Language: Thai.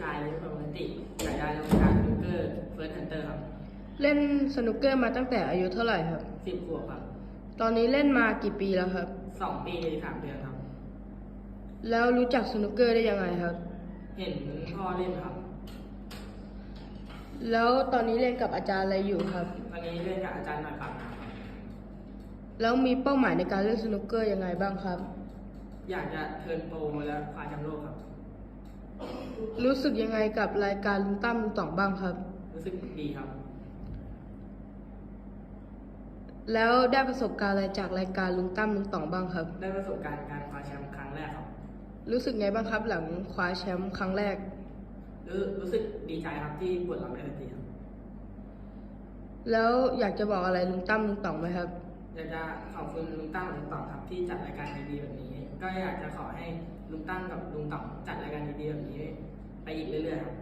ชายเลยแรบปนติฉายาลงกชายสนุกเกอร์เฟิร์สฮันเตอร์ครับเล่นสนุกเกอร์มาตั้งแต่อายุเท่าไหร่ครับ สิบขวบครับตอนนี้เล่นมากี่ปีแล้วครับ สองปีสามเดือนครับ แล้วรู้จักสนุกเกอร์ได้ยังไงครับ เห็นพ่อเล่นครับ แล้วตอนนี้เล่นกับอาจารย์อะไรอยู่ครับ ตอนนี้เล่นกับอาจารย์หน่อยปากน้ำครับแล้วมีเป้าหมายในการเล่นสนุกเกอร์ยังไงบ้างครับ อยากจะเทิร์นโปรและคว้าแชมป์โลกครับ รู้สึกยังไงกับรายการลุงตั้มลุงต่องบ้างครับ รู้สึกดีครับ แล้วได้ประสบการณ์อะไรจากรายการลุงตั้มลุงต่องบ้างครับ ได้ประสบการณ์การคว้าแชมป์ครั้งแรกครับ รู้สึกไงบ้างครับ หลังคว้าแชมป์ครั้งแรก รู้รู้สึกดีใจครับที่ปลดล็อกได้ทันทีครับแล้วอยากจะบอกอะไรลุงตั้มลุงต่องไหมครับ อยากจะขอบคุณลุงตั้งลุงต่องครับที่จัดรายการดีๆแบบนี้ ก็อยากจะขอให้ลุงตั้งกับลุงต่องจัดรายการดีๆแบบนี้ ไปอีกเรื่อยๆครับ